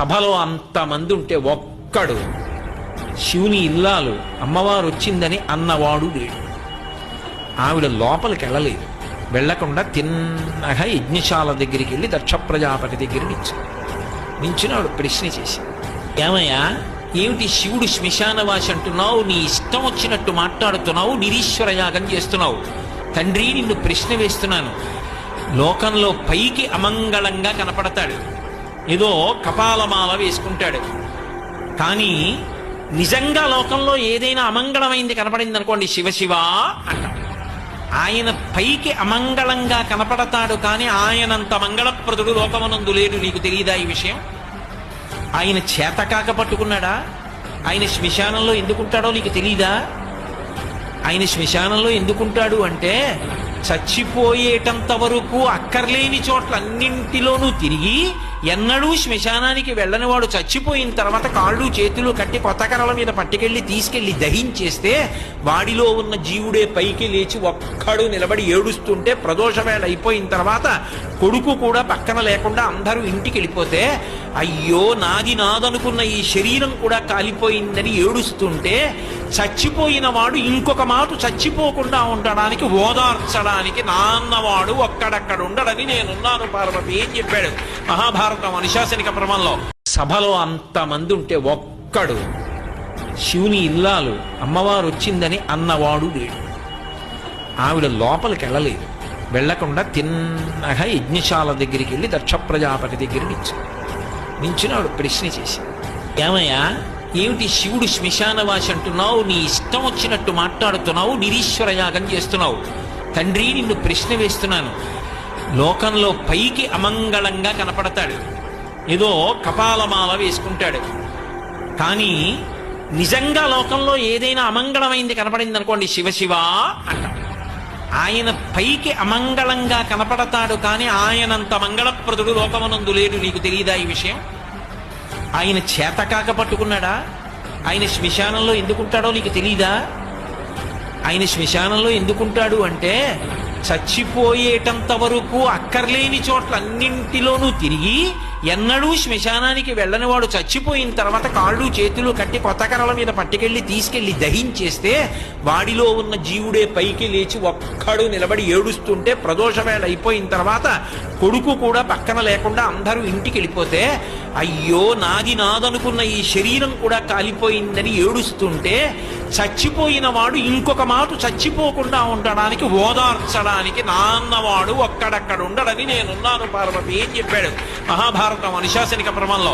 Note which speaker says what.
Speaker 1: సభలో అంతమంది ఉంటే ఒక్కడు. శివుని ఇల్లాలు అమ్మవారు వచ్చిందని అన్నవాడు లేడు. ఆవిడ లోపలికి వెళ్ళలేదు వెళ్ళకుండా తిన్నగా యజ్ఞశాల దగ్గరికి వెళ్ళి దక్ష ప్రజాపతి దగ్గర నించు నించుని ఆవిడ ప్రశ్న చేసి ఏమయ్యా ఏమిటి శివుడు శ్మశానవాసి అంటున్నావు? నీ ఇష్టం వచ్చినట్టు మాట్లాడుతున్నావు? నిరీశ్వర యాగం చేస్తున్నావు? తండ్రి నిన్ను ప్రశ్న వేస్తున్నాను. లోకంలో పైకి అమంగళంగా కనపడతాడు. ఏదో కపాలమాల వేసుకుంటాడు. కానీ నిజంగా లోకంలో ఏదైనా అమంగళమైంది కనపడింది అనుకోండి శివశివ అంటాం ఆయన పైకి అమంగళంగా కనపడతాడు కానీ ఆయనంత మంగళప్రదుడు లోకమనందు లేడు నీకు తెలియదా ఈ విషయం? ఆయన చేతకాక పట్టుకున్నాడా? ఆయన శ్మశానంలో ఎందుకుంటాడో నీకు తెలీదా? ఆయన శ్మశానంలో ఎందుకుంటాడు అంటే చచ్చిపోయేటంత వరకు అక్కర్లేని చోట్ల అన్నింటిలోనూ తిరిగి ఎన్నడూ శ్మశానానికి వెళ్ళని వాడు చచ్చిపోయిన తర్వాత కాళ్ళు చేతులు కట్టి కొత్త కర్రల మీద పట్టుకెళ్ళి తీసుకెళ్ళి దహించేస్తే వాడిలో ఉన్న జీవుడే పైకి లేచి ఒక్కడు నిలబడి ఏడుస్తుంటే ప్రదోషవేళ అయిపోయిన తర్వాత కొడుకు కూడా పక్కన లేకుండా అందరూ ఇంటికి వెళ్ళిపోతే అయ్యో నాది నాదనుకున్న ఈ శరీరం కూడా కాలిపోయిందని ఏడుస్తుంటే చచ్చిపోయిన వాడు ఇంకొక మాట చచ్చిపోకుండా ఉండడానికి ఓదార్చడానికి నాన్నవాడు ఒక్కడక్కడ ఉండడని నేనున్నాను పార్వతి అని చెప్పాడు. మహాభారత అనుశాసనిక ప్రమంలో సభలో అంతమంది ఉంటే ఒక్కడు. శివుని ఇల్లాలు అమ్మవారు వచ్చిందని అన్నవాడు లేడు. ఆవిడ లోపలికి వెళ్ళలేదు వెళ్ళకుండా తిన్నగా యజ్ఞశాల దగ్గరికి వెళ్ళి దక్ష ప్రజాపతి దగ్గర నించు నించుని ఆవిడ ప్రశ్న చేసి. ఏమయ్యా ఏమిటి శివుడు శ్మశానవాసి అంటున్నావు? నీ ఇష్టం వచ్చినట్టు మాట్లాడుతున్నావు? నిరీశ్వర యాగం చేస్తున్నావు. తండ్రి నిన్ను ప్రశ్న వేస్తున్నాను. లోకంలో పైకి అమంగళంగా కనపడతాడు. ఏదో కపాలమాల వేసుకుంటాడు. కానీ నిజంగా లోకంలో ఏదైనా అమంగళమైంది కనపడింది అనుకోండి శివశివ అంటాడు ఆయన పైకి అమంగళంగా కనపడతాడు కానీ ఆయనంత మంగళప్రదుడు లోకమనందు లేడు నీకు తెలియదా ఈ విషయం? ఆయన చేతకాక పట్టుకున్నాడా? ఆయన శ్మశానంలో ఎందుకుంటాడో నీకు తెలీదా? ఆయన శ్మశానంలో ఎందుకుంటాడు అంటే చచ్చిపోయేటంత వరకు అక్కర్లేని చోట్ల అన్నింటిలోనూ తిరిగి ఎన్నడూ శ్మశానానికి వెళ్ళని వాడు చచ్చిపోయిన తర్వాత కాళ్ళు చేతులు కట్టి కొత్త కర్రల మీద పట్టుకెళ్ళి తీసుకెళ్ళి దహించేస్తే వాడిలో ఉన్న జీవుడే పైకి లేచి ఒక్కడు నిలబడి ఏడుస్తుంటే ప్రదోషవేళ అయిపోయిన తర్వాత కొడుకు కూడా పక్కన లేకుండా అందరూ ఇంటికి వెళ్ళిపోతే అయ్యో నాది నాదనుకున్న ఈ శరీరం కూడా కాలిపోయిందని ఏడుస్తుంటే చచ్చిపోయిన వాడు ఇంకొక మాట చచ్చిపోకుండా ఉండడానికి ఓదార్చడానికి నాన్నవాడు ఒక్కడక్కడ ఉండడని నేనున్నాను పార్వతి అని చెప్పాడు. మహాభారత అనుశాసనిక ప్రమంలో